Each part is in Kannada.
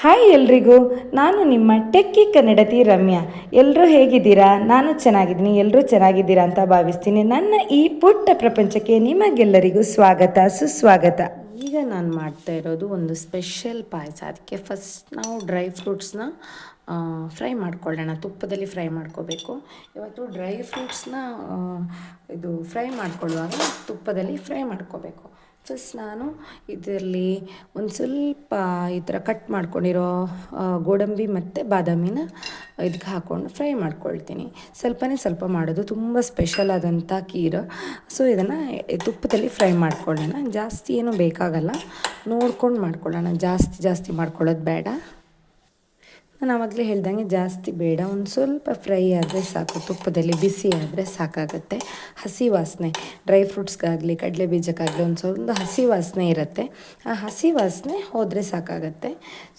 ಹಾಯ್ ಎಲ್ರಿಗೂ, ನಾನು ನಿಮ್ಮ ಟೆಕ್ಕಿ ಕನ್ನಡತಿ ರಮ್ಯಾ. ಎಲ್ಲರೂ ಹೇಗಿದ್ದೀರಾ? ನಾನು ಚೆನ್ನಾಗಿದ್ದೀನಿ ಎಲ್ಲರೂ ಚೆನ್ನಾಗಿದ್ದೀರಾ ಅಂತ ಭಾವಿಸ್ತೀನಿ. ನನ್ನ ಈ ಪುಟ್ಟ ಪ್ರಪಂಚಕ್ಕೆ ನಿಮಗೆಲ್ಲರಿಗೂ ಸ್ವಾಗತ, ಸುಸ್ವಾಗತ. ಈಗ ನಾನು ಮಾಡ್ತಾ ಇರೋದು ಒಂದು ಸ್ಪೆಷಲ್ ಪಾಯಸ. ಅದಕ್ಕೆ ಫಸ್ಟ್ ನಾವು ಡ್ರೈ ಫ್ರೂಟ್ಸ್ನ ಫ್ರೈ ಮಾಡ್ಕೊಳ್ಳೋಣ. ತುಪ್ಪದಲ್ಲಿ ಫ್ರೈ ಮಾಡ್ಕೋಬೇಕು. ಇವತ್ತು ಡ್ರೈ ಫ್ರೂಟ್ಸ್ನ ಇದು ಫ್ರೈ ಮಾಡ್ಕೊಳ್ಳುವಾಗ ತುಪ್ಪದಲ್ಲಿ ಫ್ರೈ ಮಾಡ್ಕೋಬೇಕು. ಫಸ್ಟ್ ನಾನು ಇದರಲ್ಲಿ ಒಂದು ಸ್ವಲ್ಪ ಈ ಥರ ಕಟ್ ಮಾಡ್ಕೊಂಡಿರೋ ಗೋಡಂಬಿ ಮತ್ತು ಬಾದಾಮಿನ ಇದಕ್ಕೆ ಹಾಕ್ಕೊಂಡು ಫ್ರೈ ಮಾಡ್ಕೊಳ್ತೀನಿ. ಸ್ವಲ್ಪನೇ ಸ್ವಲ್ಪ ಮಾಡೋದು, ತುಂಬ ಸ್ಪೆಷಲ್ ಆದಂಥ ಖೀರು. ಸೊ ಇದನ್ನು ತುಪ್ಪದಲ್ಲಿ ಫ್ರೈ ಮಾಡ್ಕೊಳ್ಳೋಣ. ಜಾಸ್ತಿ ಏನು ಬೇಕಾಗಲ್ಲ. ನೋಡ್ಕೊಂಡು ಮಾಡ್ಕೊಳ್ಳೋಣ. ಜಾಸ್ತಿ ಜಾಸ್ತಿ ಮಾಡ್ಕೊಳ್ಳೋದು ಬೇಡ. ನಾನು ಆವಾಗಲೇ ಹೇಳ್ದಂಗೆ ಜಾಸ್ತಿ ಬೇಡ. ಒಂದು ಸ್ವಲ್ಪ ಫ್ರೈ ಆದರೆ ಸಾಕು. ತುಪ್ಪದಲ್ಲಿ ಬಿಸಿ ಆದರೆ ಸಾಕಾಗುತ್ತೆ. ಹಸಿ ವಾಸನೆ, ಡ್ರೈ ಫ್ರೂಟ್ಸ್ಗಾಗಲಿ, ಕಡಲೆ ಬೀಜಕ್ಕಾಗಲಿ ಒಂದು ಸ್ವಲ್ಪ ಹಸಿ ವಾಸನೆ ಇರುತ್ತೆ. ಆ ಹಸಿ ವಾಸನೆ ಹೋದರೆ ಸಾಕಾಗುತ್ತೆ.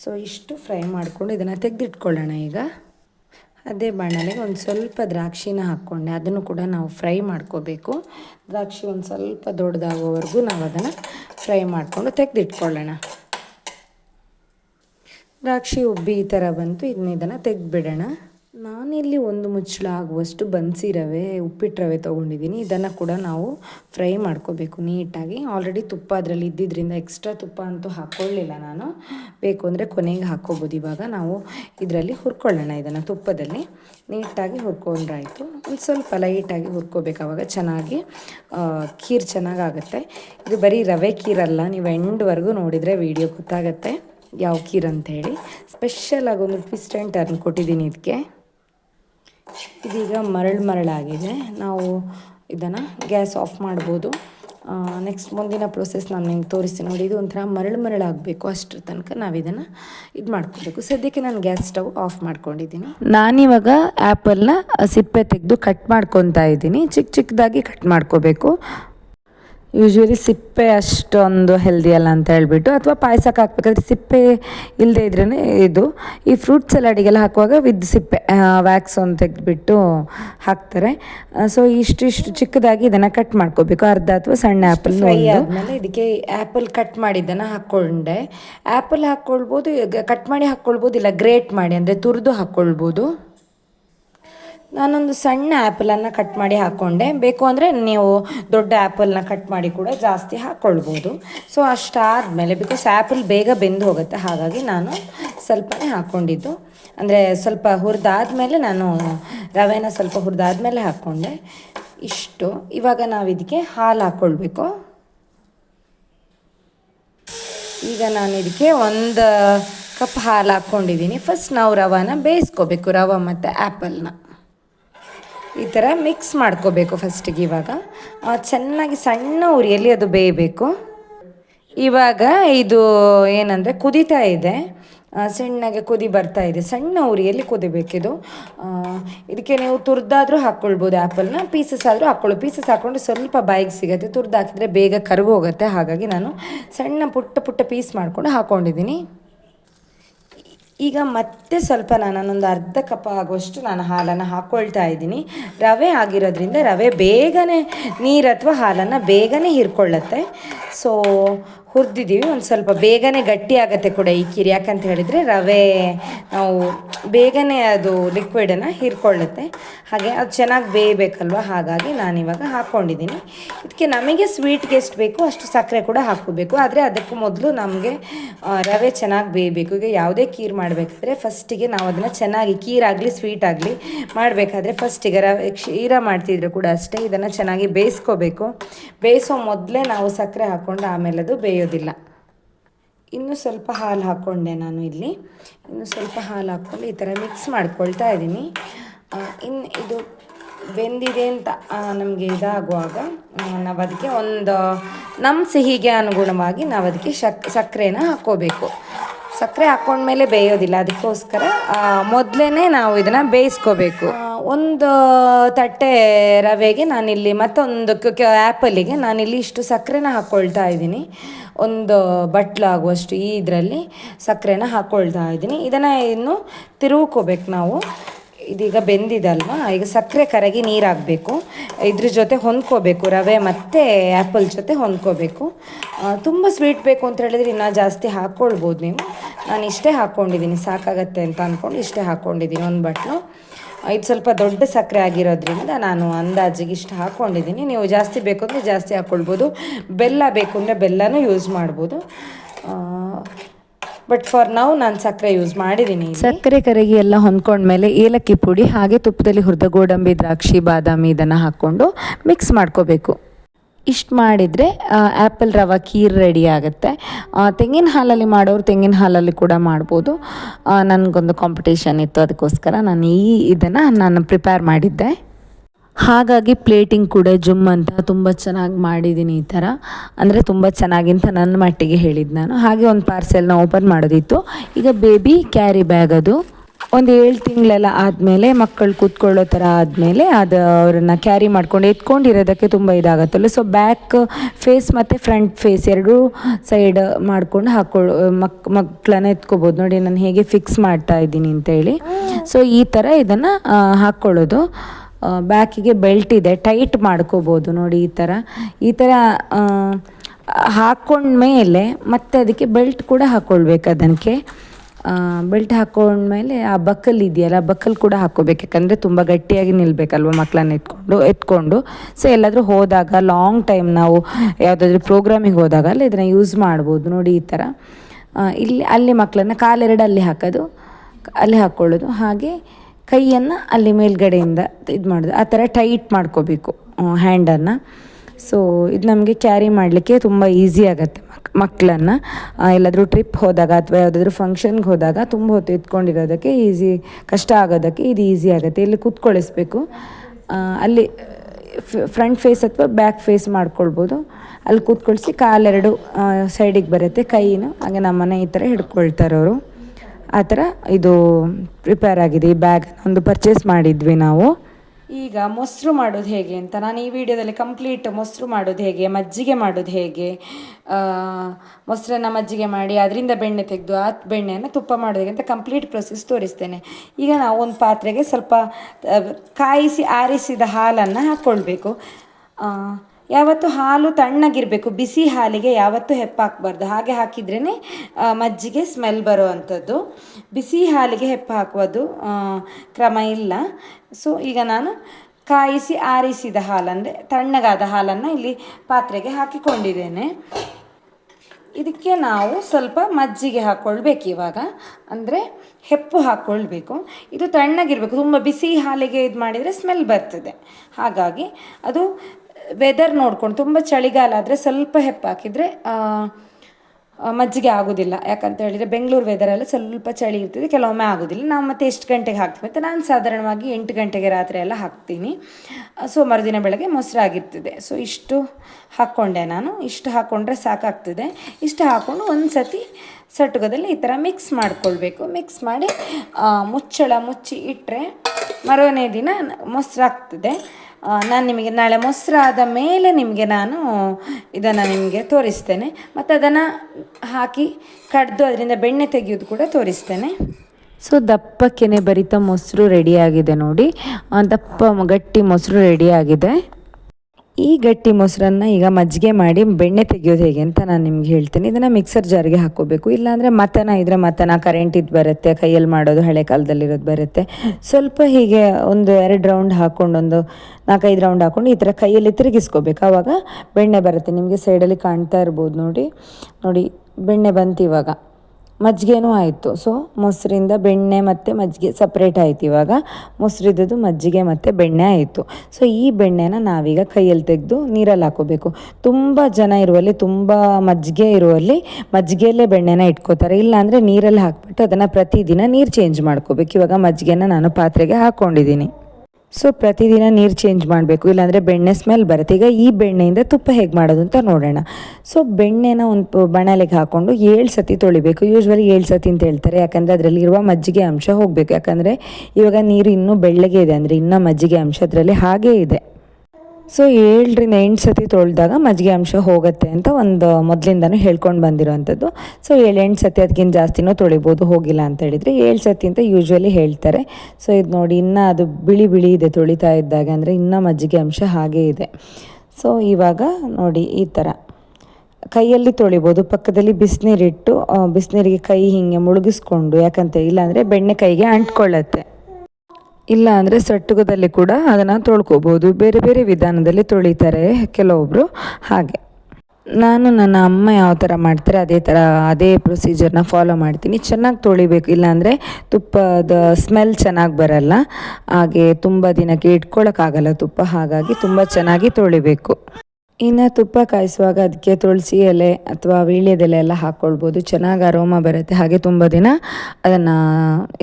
ಸೊ ಇಷ್ಟು ಫ್ರೈ ಮಾಡಿಕೊಂಡು ಇದನ್ನು ತೆಗೆದಿಟ್ಕೊಳ್ಳೋಣ ಈಗ. ಅದೇ ಬಾಣಲೆಗೆ ಒಂದು ಸ್ವಲ್ಪ ದ್ರಾಕ್ಷಿನ ಹಾಕ್ಕೊಂಡೆ. ಅದನ್ನು ಕೂಡ ನಾವು ಫ್ರೈ ಮಾಡ್ಕೋಬೇಕು. ದ್ರಾಕ್ಷಿ ಒಂದು ಸ್ವಲ್ಪ ದೊಡ್ಡದಾಗೋವರೆಗೂ ನಾವು ಅದನ್ನು ಫ್ರೈ ಮಾಡಿಕೊಂಡು ತೆಗೆದಿಟ್ಕೊಳ್ಳೋಣ. ದ್ರಾಕ್ಷಿ ಉಬ್ಬಿ ಈ ಥರ ಬಂತು ಇದನ್ನ ಇದನ್ನು ತೆಗೆದ್ಬಿಡೋಣ. ನಾನಿಲ್ಲಿ ಒಂದು ಮುಚ್ಚಳ ಆಗುವಷ್ಟು ಬನ್ಸಿ ರವೆ, ಉಪ್ಪಿಟ್ಟು ರವೆ ತೊಗೊಂಡಿದ್ದೀನಿ. ಇದನ್ನು ಕೂಡ ನಾವು ಫ್ರೈ ಮಾಡ್ಕೋಬೇಕು ನೀಟಾಗಿ. ಆಲ್ರೆಡಿ ತುಪ್ಪ ಅದರಲ್ಲಿ ಇದ್ದಿದ್ದರಿಂದ ಎಕ್ಸ್ಟ್ರಾ ತುಪ್ಪ ಅಂತೂ ಹಾಕ್ಕೊಳ್ಳಿಲ್ಲ ನಾನು. ಬೇಕು ಅಂದರೆ ಕೊನೆಗೆ ಹಾಕ್ಕೋಬೋದು. ಇವಾಗ ನಾವು ಇದರಲ್ಲಿ ಹುರ್ಕೊಳ್ಳೋಣ ಇದನ್ನು ತುಪ್ಪದಲ್ಲಿ. ನೀಟಾಗಿ ಹುರ್ಕೊಂಡ್ರಾಯಿತು. ಒಂದು ಸ್ವಲ್ಪ ಲೈಟಾಗಿ ಹುರ್ಕೋಬೇಕು ಆವಾಗ ಚೆನ್ನಾಗಿ ಖೀರ್ ಚೆನ್ನಾಗಾಗುತ್ತೆ. ಇದು ಬರೀ ರವೆ ಖೀರಲ್ಲ. ನೀವು ಎಂಡ್ವರೆಗೂ ನೋಡಿದರೆ ವಿಡಿಯೋ ಗೊತ್ತಾಗುತ್ತೆ. ಯಾವ ಖೀರ್ ಅಂತೇಳಿ ಸ್ಪೆಷಲಾಗಿ ಒಂದು ಟ್ವಿಸ್ಟ್ ಆ್ಯಂಡ್ ಟರ್ನ್ ಕೊಟ್ಟಿದ್ದೀನಿ ಇದಕ್ಕೆ ಇದೀಗ ಮರಳು ಮರಳಾಗಿದೆ ನಾವು ಇದನ್ನು ಗ್ಯಾಸ್ ಆಫ್ ಮಾಡ್ಬೋದು. ನೆಕ್ಸ್ಟ್ ಮುಂದಿನ ಪ್ರೊಸೆಸ್ ನಾನು ನಿಮ್ಗೆ ತೋರಿಸ್ತೀನಿ ನೋಡಿ. ಇದು ಒಂಥರ ಮರಳು ಮರಳಾಗಬೇಕು ಅಷ್ಟರ ತನಕ ನಾವು ಇದನ್ನು ಇದು ಮಾಡ್ಕೋಬೇಕು. ಸದ್ಯಕ್ಕೆ ನಾನು ಗ್ಯಾಸ್ ಸ್ಟವ್ ಆಫ್ ಮಾಡ್ಕೊಂಡಿದ್ದೀನಿ. ನಾನಿವಾಗ ಆ್ಯಪಲ್ನ ಸಿಪ್ಪೆ ತೆಗೆದು ಕಟ್ ಮಾಡ್ಕೊತಾ ಇದ್ದೀನಿ. ಚಿಕ್ಕ ಚಿಕ್ಕದಾಗಿ ಕಟ್ ಮಾಡ್ಕೋಬೇಕು. ಯೂಶ್ವಲಿ ಸಿಪ್ಪೆ ಅಷ್ಟೊಂದು ಹೆಲ್ದಿ ಅಲ್ಲ ಅಂತ ಹೇಳ್ಬಿಟ್ಟು ಅಥವಾ ಪಾಯಸಕ್ಕೆ ಹಾಕ್ಬೇಕಾದ್ರೆ ಸಿಪ್ಪೆ ಇಲ್ಲದೆ ಇದ್ರೇ ಇದು. ಈ ಫ್ರೂಟ್ ಸಲಾಡಿಗೆಲ್ಲ ಹಾಕುವಾಗ ವಿದ್ ಸಿಪ್ಪೆ ವ್ಯಾಕ್ಸ್ ಒಂದು ತೆಗೆದುಬಿಟ್ಟು ಹಾಕ್ತಾರೆ. ಸೊ ಇಷ್ಟು ಇಷ್ಟು ಚಿಕ್ಕದಾಗಿ ಇದನ್ನು ಕಟ್ ಮಾಡ್ಕೋಬೇಕು. ಅರ್ಧ ಅಥವಾ ಸಣ್ಣ ಆ್ಯಪಲ್ ಫ್ರೈ ಆದಮೇಲೆ ಇದಕ್ಕೆ ಆ್ಯಪಲ್ ಕಟ್ ಮಾಡಿದ್ದನ್ನು ಹಾಕ್ಕೊಂಡೆ. ಆ್ಯಪಲ್ ಹಾಕ್ಕೊಳ್ಬೋದು ಕಟ್ ಮಾಡಿ ಹಾಕ್ಕೊಳ್ಬೋದು ಇಲ್ಲ ಗ್ರೇಟ್ ಮಾಡಿ ಅಂದರೆ ತುರಿದು ಹಾಕ್ಕೊಳ್ಬೋದು. ನಾನೊಂದು ಸಣ್ಣ ಆ್ಯಪಲನ್ನು ಕಟ್ ಮಾಡಿ ಹಾಕ್ಕೊಂಡೆ ಬೇಕು ಅಂದರೆ ನೀವು ದೊಡ್ಡ ಆ್ಯಪಲ್ನ ಕಟ್ ಮಾಡಿ ಕೂಡ ಜಾಸ್ತಿ ಹಾಕ್ಕೊಳ್ಬೋದು ಸೊ, ಅಷ್ಟಾದಮೇಲೆ ಬಿಕಾಸ್ ಆ್ಯಪಲ್ ಬೇಗ ಬೆಂದು ಹೋಗುತ್ತೆ, ಹಾಗಾಗಿ ನಾನು ಸ್ವಲ್ಪನೇ ಹಾಕ್ಕೊಂಡಿದ್ದು ಅಂದರೆ ಸ್ವಲ್ಪ ಹುರಿದಾದ್ಮೇಲೆ ನಾನು ರವೆನ ಸ್ವಲ್ಪ ಹುರಿದಾದ್ಮೇಲೆ ಹಾಕ್ಕೊಂಡೆ ಇಷ್ಟು. ಇವಾಗ ನಾವು ಇದಕ್ಕೆ ಹಾಲು ಹಾಕ್ಕೊಳ್ಬೇಕು ಈಗ ನಾನು ಇದಕ್ಕೆ ಒಂದು ಕಪ್ ಹಾಲು ಹಾಕ್ಕೊಂಡಿದ್ದೀನಿ ಫಸ್ಟ್ ನಾವು ರವಾನ ಬೇಯಿಸ್ಕೋಬೇಕು, ರವೆ ಮತ್ತು ಆ್ಯಪಲ್ನ. ಈ ಥರ ಮಿಕ್ಸ್ ಮಾಡ್ಕೋಬೇಕು ಫಸ್ಟಿಗೆ ಇವಾಗ. ಚೆನ್ನಾಗಿ ಸಣ್ಣ ಉರಿಯಲ್ಲಿ ಅದು ಬೇಯಬೇಕು. ಇವಾಗ ಇದು ಏನಂದರೆ ಕುದೀತಾ ಇದೆ. ಸಣ್ಣಗೆ ಕುದಿ ಬರ್ತಾ ಇದೆ. ಸಣ್ಣ ಉರಿಯಲ್ಲಿ ಕುದಿಬೇಕಿದು. ಇದಕ್ಕೆ ನೀವು ತುರ್ದಾದರೂ ಹಾಕ್ಕೊಳ್ಬೋದು ಆ್ಯಪಲ್ನ ಪೀಸಸ್ ಆದರೂ ಹಾಕ್ಕೊಳ್ಳಿ. ಪೀಸಸ್ ಹಾಕ್ಕೊಂಡು ಸ್ವಲ್ಪ ಬಾಯಿಗೆ ಸಿಗುತ್ತೆ. ತುರ್ದು ಹಾಕಿದರೆ ಬೇಗ ಕರಗು ಹೋಗುತ್ತೆ ಹಾಗಾಗಿ ನಾನು ಸಣ್ಣ ಪುಟ್ಟ ಪುಟ್ಟ ಪೀಸ್ ಮಾಡಿಕೊಂಡು ಹಾಕ್ಕೊಂಡಿದ್ದೀನಿ ಈಗ ಮತ್ತೆ ಸ್ವಲ್ಪ ನಾನೊಂದು ಅರ್ಧ ಕಪ್ ಆಗುವಷ್ಟು ನಾನು ಹಾಲನ್ನು ಹಾಕ್ಕೊಳ್ತಾ ಇದ್ದೀನಿ. ರವೆ ಆಗಿರೋದ್ರಿಂದ ರವೆ ಬೇಗನೆ ನೀರು ಅಥವಾ ಹಾಲನ್ನು ಬೇಗನೆ ಹೀರ್ಕೊಳ್ಳುತ್ತೆ. ಸೊ ಹುರಿದಿದ್ದೀವಿ. ಒಂದು ಸ್ವಲ್ಪ ಬೇಗನೆ ಗಟ್ಟಿ ಆಗುತ್ತೆ ಕೂಡ ಈ ಕಿರಿ. ಯಾಕಂತ ಹೇಳಿದರೆ ರವೆ, ನಾವು ಬೇಗನೆ ಅದು ಲಿಕ್ವಿಡನ್ನು ಹೀರ್ಕೊಳ್ಳುತ್ತೆ. ಹಾಗೆ ಅದು ಚೆನ್ನಾಗಿ ಬೇಯಬೇಕಲ್ವ? ಹಾಗಾಗಿ ನಾನಿವಾಗ ಹಾಕ್ಕೊಂಡಿದ್ದೀನಿ ಇದಕ್ಕೆ ನಮಗೆ ಸ್ವೀಟ್ಗೆ ಎಷ್ಟು ಬೇಕು ಅಷ್ಟು ಸಕ್ಕರೆ ಕೂಡ ಹಾಕ್ಕೋಬೇಕು. ಆದರೆ ಅದಕ್ಕೂ ಮೊದಲು ನಮಗೆ ರವೆ ಚೆನ್ನಾಗಿ ಬೇಯಬೇಕು. ಈಗ ಯಾವುದೇ ಕೀರ್ ಮಾಡಬೇಕಾದ್ರೆ ಫಸ್ಟಿಗೆ ನಾವು ಅದನ್ನು ಚೆನ್ನಾಗಿ ಕೀರಾಗಲಿ ಸ್ವೀಟ್ ಆಗಲಿ ಮಾಡಬೇಕಾದ್ರೆ ಫಸ್ಟಿಗೆ ರವೆ, ಕ್ಷೀರ ಮಾಡ್ತಿದ್ರು ಕೂಡ ಅಷ್ಟೇ. ಇದನ್ನು ಚೆನ್ನಾಗಿ ಬೇಯಿಸ್ಕೋಬೇಕು. ಬೇಯಿಸೋ ಮೊದಲೇ ನಾವು ಸಕ್ಕರೆ ಹಾಕ್ಕೊಂಡು ಆಮೇಲೆ ಅದು ಬೇಯೋದಿಲ್ಲ ಇನ್ನು ಸ್ವಲ್ಪ ಹಾಲು ಹಾಕ್ಕೊಂಡೆ ನಾನು ಇಲ್ಲಿ. ಇನ್ನು ಸ್ವಲ್ಪ ಹಾಲು ಹಾಕ್ಕೊಂಡು ಈ ಥರ ಮಿಕ್ಸ್ ಮಾಡ್ಕೊಳ್ತಾ ಇದ್ದೀನಿ. ಇನ್ನು ಇದು ಬೆಂದಿದೆ ಅಂತ ನಮಗೆ ಇದಾಗುವಾಗ ನಾವು ಅದಕ್ಕೆ ಒಂದು ನಮ್ಮ ಸಿಹಿಗೆ ಅನುಗುಣವಾಗಿ ನಾವು ಅದಕ್ಕೆ ಶಕ್ ಸಕ್ಕರೆನ ಹಾಕ್ಕೋಬೇಕು. ಸಕ್ಕರೆ ಹಾಕ್ಕೊಂಡ್ಮೇಲೆ ಬೇಯೋದಿಲ್ಲ. ಅದಕ್ಕೋಸ್ಕರ ಮೊದಲೇ ನಾವು ಇದನ್ನು ಬೇಯಿಸ್ಕೋಬೇಕು. ಒಂದು ತಟ್ಟೆ ರವೆಗೆ ನಾನಿಲ್ಲಿ ಮತ್ತೊಂದು ಆ್ಯಪಲಿಗೆ ನಾನಿಲ್ಲಿ ಇಷ್ಟು ಸಕ್ಕರೆನ ಹಾಕ್ಕೊಳ್ತಾ ಇದ್ದೀನಿ. ಒಂದು ಬಟ್ಲು ಆಗುವಷ್ಟು ಈ ಇದರಲ್ಲಿ ಸಕ್ಕರೆನ ಹಾಕ್ಕೊಳ್ತಾ ಇದ್ದೀನಿ. ಇದನ್ನು ಇನ್ನು ತಿರುವುಕೋಬೇಕು ನಾವು. ಇದೀಗ ಬೆಂದಿದಲ್ವಾ? ಈಗ ಸಕ್ಕರೆ ಕರಗಿ ನೀರಾಗಬೇಕು ಇದ್ರ ಜೊತೆ ಹೊಂದ್ಕೋಬೇಕು, ರವೆ ಮತ್ತು ಆ್ಯಪಲ್ ಜೊತೆ ಹೊಂದ್ಕೋಬೇಕು. ತುಂಬ ಸ್ವೀಟ್ ಬೇಕು ಅಂತ ಹೇಳಿದ್ರೆ ಇನ್ನೂ ಜಾಸ್ತಿ ಹಾಕ್ಕೊಳ್ಬೋದು ನೀವು. ನಾನು ಇಷ್ಟೇ ಹಾಕ್ಕೊಂಡಿದ್ದೀನಿ ಸಾಕಾಗತ್ತೆ ಅಂತ ಅಂದ್ಕೊಂಡು ಇಷ್ಟೇ ಹಾಕ್ಕೊಂಡಿದ್ದೀನಿ ಒಂದು ಬಟ್ಲು. ಇದು ಸ್ವಲ್ಪ ದೊಡ್ಡ ಸಕ್ಕರೆ ಆಗಿರೋದ್ರಿಂದ ನಾನು ಅಂದಾಜಿಗೆ ಇಷ್ಟು ಹಾಕ್ಕೊಂಡಿದ್ದೀನಿ ನೀವು ಜಾಸ್ತಿ ಬೇಕು ಅಂದರೆ ಜಾಸ್ತಿ ಹಾಕ್ಕೊಳ್ಬೋದು ಬೆಲ್ಲ ಬೇಕು ಅಂದರೆ ಬೆಲ್ಲನೂ ಯೂಸ್ ಮಾಡ್ಬೋದು. ಬಟ್ ಫಾರ್ ನಾವು ನಾನು ಸಕ್ಕರೆ ಯೂಸ್ ಮಾಡಿದ್ದೀನಿ ಸಕ್ಕರೆ ಕರಗಿ ಎಲ್ಲ ಹೊಂದ್ಕೊಂಡ್ಮೇಲೆ ಏಲಕ್ಕಿ ಪುಡಿ ಹಾಗೆ ತುಪ್ಪದಲ್ಲಿ ಹುರಿದ ಗೋಡಂಬಿ, ದ್ರಾಕ್ಷಿ, ಬಾದಾಮಿ ಇದನ್ನು ಹಾಕ್ಕೊಂಡು ಮಿಕ್ಸ್ ಮಾಡ್ಕೋಬೇಕು. ಇಷ್ಟು ಮಾಡಿದರೆ ಆ್ಯಪಲ್ ರವ ಖೀರ್ ರೆಡಿ ಆಗುತ್ತೆ. ತೆಂಗಿನ ಹಾಲಲ್ಲಿ ಮಾಡೋರು ತೆಂಗಿನ ಹಾಲಲ್ಲಿ ಕೂಡ ಮಾಡ್ಬೋದು. ನನಗೊಂದು ಕಾಂಪಿಟೇಷನ್ ಇತ್ತು, ಅದಕ್ಕೋಸ್ಕರ ನಾನು ಈ ಇದನ್ನು ನಾನು ಪ್ರಿಪೇರ್ ಮಾಡಿದ್ದೆ. ಹಾಗಾಗಿ ಪ್ಲೇಟಿಂಗ್ ಕೂಡ, ಜುಮ್ ಅಂತ ತುಂಬ ಚೆನ್ನಾಗಿ ಮಾಡಿದ್ದೀನಿ ಈ ಥರ. ಅಂದರೆ ತುಂಬ ಚೆನ್ನಾಗಿ ಅಂತ ನನ್ನ ಮಟ್ಟಿಗೆ ಹೇಳಿದ್ದು ನಾನು. ಹಾಗೆ ಒಂದು ಪಾರ್ಸೆಲ್ನ ಓಪನ್ ಮಾಡೋದಿತ್ತು. ಈಗ ಬೇಬಿ ಕ್ಯಾರಿ ಬ್ಯಾಗ್ ಅದು. ಒಂದು ಏಳು ತಿಂಗಳೆಲ್ಲ ಆದಮೇಲೆ, ಮಕ್ಕಳು ಕೂತ್ಕೊಳ್ಳೋ ಥರ ಆದಮೇಲೆ ಅದು ಅವರನ್ನು ಕ್ಯಾರಿ ಮಾಡ್ಕೊಂಡು ಎತ್ಕೊಂಡಿರೋದಕ್ಕೆ ತುಂಬ ಇದಾಗತ್ತಲ್ಲ ಸೊ ಬ್ಯಾಕ್ ಫೇಸ್ ಮತ್ತು ಫ್ರಂಟ್ ಫೇಸ್ ಎರಡೂ ಸೈಡ್ ಮಾಡ್ಕೊಂಡು ಹಾಕೊಳ್ಳೋ, ಮಕ್ ಮಕ್ಕಳನ್ನ ಎತ್ಕೋಬೋದು. ನೋಡಿ, ನಾನು ಹೇಗೆ ಫಿಕ್ಸ್ ಮಾಡ್ತಾ ಇದ್ದೀನಿ ಅಂತೇಳಿ ಸೊ ಈ ಥರ ಇದನ್ನು ಹಾಕ್ಕೊಳ್ಳೋದು ಬ್ಯಾಕಿಗೆ ಬೆಲ್ಟ್ ಇದೆ, ಟೈಟ್ ಮಾಡ್ಕೋಬೋದು ನೋಡಿ ಈ ಥರ ಈ ಥರ ಹಾಕ್ಕೊಂಡ್ಮೇಲೆ ಮತ್ತೆ ಅದಕ್ಕೆ ಬೆಲ್ಟ್ ಕೂಡ ಹಾಕ್ಕೊಳ್ಬೇಕು ಅದಕ್ಕೆ ಬೆಲ್ಟ್ ಹಾಕ್ಕೊಂಡ್ಮೇಲೆ ಆ ಬಕ್ಕಲ್ ಇದೆಯಲ್ಲ ಬಕ್ಕಲ್ ಕೂಡ ಹಾಕ್ಕೋಬೇಕು ಯಾಕಂದರೆ ತುಂಬ ಗಟ್ಟಿಯಾಗಿ ನಿಲ್ಲಬೇಕಲ್ವ ಮಕ್ಕಳನ್ನ ಎತ್ಕೊಂಡು ಎತ್ಕೊಂಡು. ಸೊ ಎಲ್ಲಾದರೂ ಹೋದಾಗ ಲಾಂಗ್ ಟೈಮ್ ನಾವು ಯಾವುದಾದ್ರೂ ಪ್ರೋಗ್ರಾಮಿಗೆ ಹೋದಾಗ ಅಲ್ಲಿ ಇದನ್ನು ಯೂಸ್ ಮಾಡ್ಬೋದು ನೋಡಿ ಈ ಥರ ಇಲ್ಲಿ, ಅಲ್ಲಿ ಮಕ್ಕಳನ್ನ ಕಾಲೆರಡಲ್ಲಿ ಹಾಕೋದು, ಅಲ್ಲಿ ಹಾಕ್ಕೊಳ್ಳೋದು ಹಾಗೆ ಕೈಯನ್ನು ಅಲ್ಲಿ ಮೇಲ್ಗಡೆಯಿಂದ ಇದು ಮಾಡೋದು. ಆ ಥರ ಟೈಟ್ ಮಾಡ್ಕೋಬೇಕು ಹ್ಯಾಂಡನ್ನು. ಸೊ ಇದು ನಮಗೆ ಕ್ಯಾರಿ ಮಾಡಲಿಕ್ಕೆ ತುಂಬ ಈಸಿ ಆಗುತ್ತೆ ಮಕ್ ಮಕ್ಕಳನ್ನು ಎಲ್ಲಾದರೂ ಟ್ರಿಪ್ ಹೋದಾಗ ಅಥವಾ ಯಾವುದಾದ್ರೂ ಫಂಕ್ಷನ್ಗೆ ಹೋದಾಗ ತುಂಬ ಹೊತ್ತು ಎತ್ಕೊಂಡಿರೋದಕ್ಕೆ ಈಸಿ, ಕಷ್ಟ ಆಗೋದಕ್ಕೆ ಇದು ಈಸಿ ಆಗುತ್ತೆ. ಇಲ್ಲಿ ಕೂತ್ಕೊಳ್ಳಿಸ್ಬೇಕು ಅಲ್ಲಿ ಫ್ರಂಟ್ ಫೇಸ್ ಅಥವಾ ಬ್ಯಾಕ್ ಫೇಸ್ ಮಾಡ್ಕೊಳ್ಬೋದು. ಅಲ್ಲಿ ಕೂತ್ಕೊಳಿಸಿ ಕಾಲೆರಡು ಸೈಡಿಗೆ ಬರುತ್ತೆ, ಕೈನು. ಹಾಗೆ ನಮ್ಮನೆ ಈ ಥರ ಹಿಡ್ಕೊಳ್ತಾರೆ ಅವರು ಆ ಥರ ಇದು ಪ್ರಿಪೇರ್ ಆಗಿದೆ. ಈ ಬ್ಯಾಗ್ ಒಂದು ಪರ್ಚೇಸ್ ಮಾಡಿದ್ವಿ ನಾವು. ಈಗ ಮೊಸರು ಮಾಡೋದು ಹೇಗೆ ಅಂತ? ನಾನು ಈ ವಿಡಿಯೋದಲ್ಲಿ ಕಂಪ್ಲೀಟ್ ಮೊಸರು ಮಾಡೋದು ಹೇಗೆ, ಮಜ್ಜಿಗೆ ಮಾಡೋದು ಹೇಗೆ ಮೊಸರನ್ನು ಮಜ್ಜಿಗೆ ಮಾಡಿ, ಅದರಿಂದ ಬೆಣ್ಣೆ ತೆಗೆದು ಆ ಬೆಣ್ಣೆಯನ್ನು ತುಪ್ಪ ಮಾಡೋದು ಹೇಗೆ ಅಂತ ಕಂಪ್ಲೀಟ್ ಪ್ರೊಸೆಸ್ ತೋರಿಸ್ತೇನೆ. ಈಗ ನಾವು ಒಂದು ಪಾತ್ರೆಗೆ ಸ್ವಲ್ಪ ಕಾಯಿಸಿ ಆರಿಸಿದ ಹಾಲನ್ನು ಹಾಕ್ಕೊಳ್ಬೇಕು. ಯಾವತ್ತು ಹಾಲು ತಣ್ಣಗಿರಬೇಕು, ಬಿಸಿ ಹಾಲಿಗೆ ಯಾವತ್ತೂ ಹೆಪ್ಪಾಕಬಾರ್ದು. ಹಾಗೆ ಹಾಕಿದ್ರೇ ಮಜ್ಜಿಗೆ ಸ್ಮೆಲ್ ಬರೋ ಅಂಥದ್ದು ಬಿಸಿ ಹಾಲಿಗೆ ಹೆಪ್ಪು ಹಾಕುವುದು ಕ್ರಮ ಇಲ್ಲ. ಸೊ ಈಗ ನಾನು ಕಾಯಿಸಿ, ಆರಿಸಿದ ಹಾಲಂದರೆ, ತಣ್ಣಗಾದ ಹಾಲನ್ನು ಇಲ್ಲಿ ಪಾತ್ರೆಗೆ ಹಾಕಿಕೊಂಡಿದ್ದೇನೆ. ಇದಕ್ಕೆ ನಾವು ಸ್ವಲ್ಪ ಮಜ್ಜಿಗೆ ಹಾಕ್ಕೊಳ್ಬೇಕು ಇವಾಗ. ಅಂದರೆ ಹೆಪ್ಪು ಹಾಕ್ಕೊಳ್ಬೇಕು ಇದು ತಣ್ಣಗಿರಬೇಕು. ತುಂಬ ಬಿಸಿ ಹಾಲಿಗೆ ಇದು ಮಾಡಿದರೆ ಸ್ಮೆಲ್ ಬರ್ತದೆ. ಹಾಗಾಗಿ ಅದು ವೆದರ್ ನೋಡ್ಕೊಂಡು, ತುಂಬ ಚಳಿಗಾಲ ಆದರೆ ಸ್ವಲ್ಪ ಹೆಪ್ಪಾಕಿದರೆ ಮಜ್ಜಿಗೆ ಆಗೋದಿಲ್ಲ. ಯಾಕಂತ ಹೇಳಿದರೆ ಬೆಂಗಳೂರು ವೆದರಲ್ಲಿ ಸ್ವಲ್ಪ ಚಳಿ ಇರ್ತದೆ, ಕೆಲವೊಮ್ಮೆ ಆಗೋದಿಲ್ಲ. ನಾವು ಮತ್ತೆ ಎಷ್ಟು ಗಂಟೆಗೆ ಹಾಕ್ತೀವಿ ಮತ್ತು ನಾನು ಸಾಧಾರಣವಾಗಿ ಎಂಟು ಗಂಟೆಗೆ ರಾತ್ರಿ ಎಲ್ಲ ಹಾಕ್ತೀನಿ. ಸೊ ಮರುದಿನ ಬೆಳಗ್ಗೆ ಮೊಸರಾಗಿರ್ತದೆ ಸೊ ಇಷ್ಟು ಹಾಕ್ಕೊಂಡೆ ನಾನು. ಇಷ್ಟು ಹಾಕ್ಕೊಂಡ್ರೆ ಸಾಕಾಗ್ತದೆ. ಇಷ್ಟು ಹಾಕ್ಕೊಂಡು ಒಂದು ಸತಿ ಸಟುಗದಲ್ಲಿ ಈ ಥರ ಮಿಕ್ಸ್ ಮಾಡ್ಕೊಳ್ಬೇಕು. ಮಿಕ್ಸ್ ಮಾಡಿ ಮುಚ್ಚಳ ಮುಚ್ಚಿ ಇಟ್ಟರೆ ಮರನೇ ದಿನ ಮೊಸರಾಗ್ತದೆ. ನಾನು ನಿಮಗೆ ನಾಳೆ ಮೊಸರಾದ ಮೇಲೆ ನಿಮಗೆ ನಾನು ಇದನ್ನು ನಿಮಗೆ ತೋರಿಸ್ತೇನೆ. ಮತ್ತು ಅದನ್ನು ಹಾಕಿ ಕಡ್ದು ಅದರಿಂದ ಬೆಣ್ಣೆ ತೆಗೆಯೋದು ಕೂಡ ತೋರಿಸ್ತೇನೆ. ಸೊ ದಪ್ಪ ಬರಿತ ಮೊಸರು ರೆಡಿಯಾಗಿದೆ ನೋಡಿ. ದಪ್ಪ ಗಟ್ಟಿ ಮೊಸರು ರೆಡಿಯಾಗಿದೆ ಈ ಗಟ್ಟಿ ಮೊಸರನ್ನು ಈಗ ಮಜ್ಜಿಗೆ ಮಾಡಿ ಬೆಣ್ಣೆ ತೆಗೆಯೋದು ಹೇಗೆ ಅಂತ ನಾನು ನಿಮ್ಗೆ ಹೇಳ್ತೀನಿ. ಇದನ್ನು ಮಿಕ್ಸರ್ ಜಾರಿಗೆ ಹಾಕೋಬೇಕು ಇಲ್ಲಾಂದರೆ ಮತನ ಇದ್ರೆ ಮತನ ಕರೆಂಟ್ ಕರೆಂಟಿದ್ದು ಬರುತ್ತೆ, ಕೈಯಲ್ಲಿ ಮಾಡೋದು ಹಳೆ ಕಾಲದಲ್ಲಿರೋದು ಬರುತ್ತೆ. ಸ್ವಲ್ಪ ಹೀಗೆ ಒಂದು ಎರಡು ರೌಂಡ್ ಹಾಕ್ಕೊಂಡು ಒಂದು ನಾಲ್ಕೈದು ರೌಂಡ್ ಹಾಕ್ಕೊಂಡು ಈ ಥರ ಕೈಯಲ್ಲಿ ತಿರುಗಿಸ್ಕೋಬೇಕು. ಆವಾಗ ಬೆಣ್ಣೆ ಬರುತ್ತೆ. ನಿಮಗೆ ಸೈಡಲ್ಲಿ ಕಾಣ್ತಾ ಇರ್ಬೋದು ನೋಡಿ. ನೋಡಿ, ಬೆಣ್ಣೆ ಬಂತು ಇವಾಗ. ಮಜ್ಜಿಗೆನೂ ಆಯಿತು. ಸೊ ಮೊಸರಿಂದ ಬೆಣ್ಣೆ ಮತ್ತು ಮಜ್ಜಿಗೆ ಸಪ್ರೇಟ್ ಆಯಿತು ಇವಾಗ. ಮೊಸರಿದ್ದು ಮಜ್ಜಿಗೆ ಮತ್ತು ಬೆಣ್ಣೆ ಆಯಿತು. ಸೊ ಈ ಬೆಣ್ಣೆನ ನಾವೀಗ ಕೈಯಲ್ಲಿ ತೆಗೆದು ನೀರಲ್ಲಿ ಹಾಕೋಬೇಕು. ತುಂಬ ಜನ ಇರುವಲ್ಲಿ, ತುಂಬ ಮಜ್ಜಿಗೆ ಇರುವಲ್ಲಿ ಮಜ್ಜಿಗೆಯಲ್ಲೇ ಬೆಣ್ಣೆನ ಇಟ್ಕೋತಾರೆ. ಇಲ್ಲಾಂದರೆ ನೀರಲ್ಲಿ ಹಾಕ್ಬಿಟ್ಟು ಅದನ್ನು ಪ್ರತಿದಿನ ನೀರು ಚೇಂಜ್ ಮಾಡ್ಕೋಬೇಕು. ಇವಾಗ ಮಜ್ಜಿಗೆನ ನಾನು ಪಾತ್ರೆಗೆ ಹಾಕ್ಕೊಂಡಿದ್ದೀನಿ ಸೊ ಪ್ರತಿದಿನ ನೀರು ಚೇಂಜ್ ಮಾಡಬೇಕು. ಇಲ್ಲಾಂದರೆ ಬೆಣ್ಣೆ ಸ್ಮೆಲ್ ಬರುತ್ತೆ. ಈಗ ಈ ಬೆಣ್ಣೆಯಿಂದ ತುಪ್ಪ ಹೇಗೆ ಮಾಡೋದು ಅಂತ ನೋಡೋಣ. ಸೊ ಬೆಣ್ಣೆನ ಒಂದು ಬಣಲೆಗೆ ಹಾಕ್ಕೊಂಡು ಏಳು ಸತಿ ತೊಳಿಬೇಕು. ಯೂಶ್ವಲಿ ಏಳು ಸತಿ ಅಂತ ಹೇಳ್ತಾರೆ. ಯಾಕಂದರೆ ಅದರಲ್ಲಿರುವ ಮಜ್ಜಿಗೆ ಅಂಶ ಹೋಗಬೇಕು. ಯಾಕಂದರೆ ಇವಾಗ ನೀರು ಇನ್ನೂ ಬೆಳ್ಳಗೆ ಇದೆ ಅಂದರೆ ಇನ್ನೂ ಮಜ್ಜಿಗೆ ಅಂಶ ಅದರಲ್ಲಿ ಹಾಗೇ ಇದೆ. ಸೊ ಏಳರಿಂದ ಎಂಟು ಸತಿ ತೊಳೆದಾಗ ಮಜ್ಜಿಗೆ ಅಂಶ ಹೋಗುತ್ತೆ ಅಂತ ಒಂದು ಮೊದಲಿಂದನೂ ಹೇಳ್ಕೊಂಡು ಬಂದಿರೋವಂಥದ್ದು ಸೊ ಏಳು ಎಂಟು ಸತಿ ಅದಕ್ಕಿಂತ ಜಾಸ್ತಿನೂ ತೊಳಿಬೋದು, ಹೋಗಿಲ್ಲ ಅಂತ ಹೇಳಿದರೆ ಏಳು ಸತಿ ಅಂತ ಯೂಶ್ವಲಿ ಹೇಳ್ತಾರೆ. ಸೊ ಇದು ನೋಡಿ ಇನ್ನೂ ಅದು ಬಿಳಿ ಬಿಳಿ ಇದೆ ತೊಳಿತಾ ಇದ್ದಾಗ ಅಂದರೆ ಇನ್ನೂ ಮಜ್ಜಿಗೆ ಅಂಶ ಹಾಗೇ ಇದೆ. ಸೊ ಇವಾಗ ನೋಡಿ ಈ ಥರ ಕೈಯಲ್ಲಿ ತೊಳಿಬೋದು, ಪಕ್ಕದಲ್ಲಿ ಬಿಸಿನೀರಿಟ್ಟು ಬಿಸಿನೀರಿಗೆ ಕೈ ಹಿಂಗೆ ಮುಳುಗಿಸ್ಕೊಂಡು, ಯಾಕಂತ ಇಲ್ಲಾಂದರೆ ಬೆಣ್ಣೆ ಕೈಗೆ ಅಂಟ್ಕೊಳ್ಳುತ್ತೆ. ಇಲ್ಲ ಅಂದರೆ ಸಟ್ಟುಗದಲ್ಲಿ ಕೂಡ ಅದನ್ನು ತೊಳ್ಕೊಬೋದು. ಬೇರೆ ಬೇರೆ ವಿಧಾನದಲ್ಲಿ ತೊಳಿತಾರೆ ಕೆಲವೊಬ್ಬರು ಹಾಗೆ. ನಾನು ನನ್ನ ಅಮ್ಮ ಯಾವ ಥರ ಮಾಡ್ತಾರೆ ಅದೇ ಥರ ಅದೇ ಪ್ರೊಸೀಜರ್ನ ಫಾಲೋ ಮಾಡ್ತೀನಿ. ಚೆನ್ನಾಗಿ ತೊಳಿಬೇಕು ಇಲ್ಲಾಂದರೆ ತುಪ್ಪದ ಸ್ಮೆಲ್ ಚೆನ್ನಾಗಿ ಬರಲ್ಲ. ಹಾಗೆ ತುಂಬ ದಿನಕ್ಕೆ ಇಟ್ಕೊಳ್ಳೋಕ್ಕಾಗಲ್ಲ ತುಪ್ಪ, ಹಾಗಾಗಿ ತುಂಬ ಚೆನ್ನಾಗಿ ತೊಳಿಬೇಕು. ಇನ್ನು ತುಪ್ಪ ಕಾಯಿಸುವಾಗ ಅದಕ್ಕೆ ತುಳಸಿ ಎಲೆ ಅಥವಾ ವೀಳ್ಯದೆಲೆ ಎಲ್ಲ ಹಾಕ್ಕೊಳ್ಬೋದು ಚೆನ್ನಾಗಿ ಅರೋಮ ಬರುತ್ತೆ. ಹಾಗೆ ತುಂಬ ದಿನ ಅದನ್ನು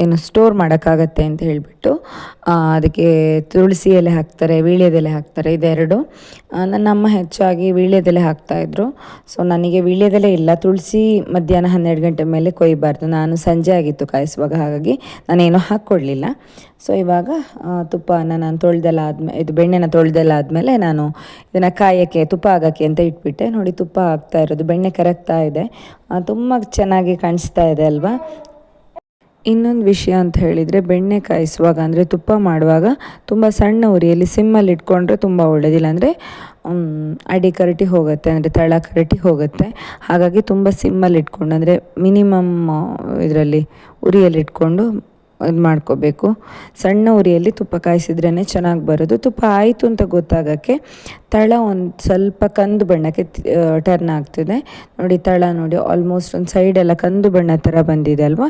ಏನು ಸ್ಟೋರ್ ಮಾಡೋಕ್ಕಾಗತ್ತೆ ಅಂತ ಹೇಳಿಬಿಟ್ಟು. ಅದಕ್ಕೆ ತುಳಸಿ ಎಲೆ ಹಾಕ್ತಾರೆ ವೀಳ್ಯದೆಲೆ ಹಾಕ್ತಾರೆ, ಇದೆರಡು. ನನ್ನಮ್ಮ ಹೆಚ್ಚಾಗಿ ವೀಳ್ಯದೆಲೆ ಹಾಕ್ತಾಯಿದ್ರು ಸೊ ನನಗೆ ವೀಳ್ಯದೆಲೆ ಇಲ್ಲ. ತುಳಸಿ ಮಧ್ಯಾಹ್ನ ಹನ್ನೆರಡು ಗಂಟೆ ಮೇಲೆ ಕೊಯ್ಯಬಾರ್ದು ನಾನು ಸಂಜೆ ಆಗಿತ್ತು ಕಾಯಿಸುವಾಗ, ಹಾಗಾಗಿ ನಾನೇನು ಹಾಕ್ಕೊಡ್ಲಿಲ್ಲ. ಸೊ ಇವಾಗ ತುಪ್ಪನ ನಾನು ತೊಳೆದೆಲ್ಲ ಆದ್ಮೇಲೆ ಇದು ಬೆಣ್ಣೆನ ತೊಳೆದೆಲ್ಲ ಆದಮೇಲೆ ನಾನು ಇದನ್ನು ಕಾಯೋಕ್ಕೆ, ತುಪ್ಪ ಆಗೋಕ್ಕೆ ಅಂತ ಇಟ್ಬಿಟ್ಟೆ. ನೋಡಿ, ತುಪ್ಪ ಆಗ್ತಾ ಇರೋದು. ಬೆಣ್ಣೆ ಕರಗ್ತಾ ಇದೆ. ತುಂಬ ಚೆನ್ನಾಗಿ ಕಾಣಿಸ್ತಾ ಇದೆ ಅಲ್ವಾ? ಇನ್ನೊಂದು ವಿಷಯ ಅಂತ ಹೇಳಿದರೆ ಬೆಣ್ಣೆ ಕಾಯಿಸುವಾಗ ಅಂದರೆ ತುಪ್ಪ ಮಾಡುವಾಗ ತುಂಬ ಸಣ್ಣ ಉರಿಯಲ್ಲಿ ಸಿಮ್ಮಲ್ಲಿ ಇಟ್ಕೊಂಡ್ರೆ ತುಂಬ ಒಳ್ಳೆಯದಿಲ್ಲ ಅಂದರೆ ಅಡಿ ಕರಟಿ ಹೋಗುತ್ತೆ ಅಂದರೆ ತಳ ಕರಟಿ ಹೋಗುತ್ತೆ. ಹಾಗಾಗಿ ತುಂಬ ಸಿಮ್ಮಲ್ಲಿ ಇಟ್ಕೊಂಡು ಅಂದರೆ ಮಿನಿಮಮ್ ಇದರಲ್ಲಿ ಉರಿಯಲ್ಲಿ ಇಟ್ಕೊಂಡು ಇದು ಮಾಡ್ಕೋಬೇಕು. ಸಣ್ಣ ಉರಿಯಲ್ಲಿ ತುಪ್ಪ ಕಾಯಿಸಿದ್ರೇ ಚೆನ್ನಾಗಿ ಬರೋದು. ತುಪ್ಪ ಆಯಿತು ಅಂತ ಗೊತ್ತಾಗೋಕ್ಕೆ ತಳ ಒಂದು ಸ್ವಲ್ಪ ಕಂದು ಬಣ್ಣಕ್ಕೆ ಟರ್ನ್ ಆಗ್ತಿದೆ. ನೋಡಿ ತಳ ನೋಡಿ ಆಲ್ಮೋಸ್ಟ್ ಒಂದು ಸೈಡೆಲ್ಲ ಕಂದು ಬಣ್ಣ ಥರ ಬಂದಿದೆ ಅಲ್ವಾ?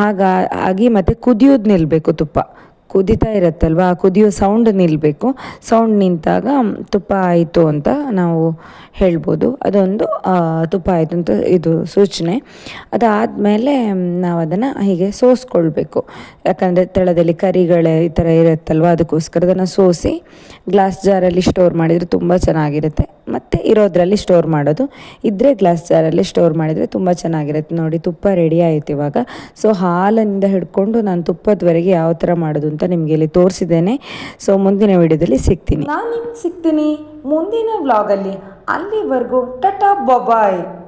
ಹಾಗಾಗಿ ಮತ್ತು ಕುದಿಯೋದು ನಿಲ್ಲಬೇಕು ತುಪ್ಪ. ಕುದಿತಾ ಇರುತ್ತಲ್ವ? ಆ ಕುದಿಯೋ ಸೌಂಡ್ ನಿಲ್ಲಬೇಕು ಸೌಂಡ್ ನಿಂತಾಗ ತುಪ್ಪ ಆಯಿತು ಅಂತ ನಾವು ಹೇಳ್ಬೋದು. ಅದೊಂದು ತುಪ್ಪ ಆಯಿತು ಅಂತ ಇದು ಸೂಚನೆ. ಅದಾದಮೇಲೆ ನಾವು ಅದನ್ನು ಹೀಗೆ ಸೋಸ್ಕೊಳ್ಬೇಕು. ಯಾಕಂದರೆ ತಳದಲ್ಲಿ ಕರಿಗಳ ಈ ಥರ ಇರುತ್ತಲ್ವ? ಅದಕ್ಕೋಸ್ಕರ ಅದನ್ನು ಸೋಸಿ ಗ್ಲಾಸ್ ಜಾರಲ್ಲಿ ಸ್ಟೋರ್ ಮಾಡಿದರೆ ತುಂಬ ಚೆನ್ನಾಗಿರುತ್ತೆ. ಮತ್ತು ಇರೋದ್ರಲ್ಲಿ ಸ್ಟೋರ್ ಮಾಡೋದು. ಇದ್ದರೆ ಗ್ಲಾಸ್ ಜಾರಲ್ಲಿ ಸ್ಟೋರ್ ಮಾಡಿದರೆ ತುಂಬ ಚೆನ್ನಾಗಿರುತ್ತೆ. ನೋಡಿ, ತುಪ್ಪ ರೆಡಿ ಆಯ್ತು ಇವಾಗ. ಸೊ ಹಾಲಿನಿಂದ ಹಿಡ್ಕೊಂಡು ನಾನು ತುಪ್ಪದವರೆಗೆ ಯಾವ ಥರ ಮಾಡೋದು ಅಂತ ನಿಮಗೆ ಇಲ್ಲಿ ತೋರಿಸಿದ್ದೇನೆ. ಸೊ ಮುಂದಿನ ವಿಡಿಯೋದಲ್ಲಿ ಸಿಗ್ತೀನಿ. ನಾನು ನಿಮ್ಗೆ ಸಿಗ್ತೀನಿ ಮುಂದಿನ ವ್ಲಾಗಲ್ಲಿ ಅಲ್ಲಿವರೆಗೂ ಟಟಾ ಬೊಬಾಯ್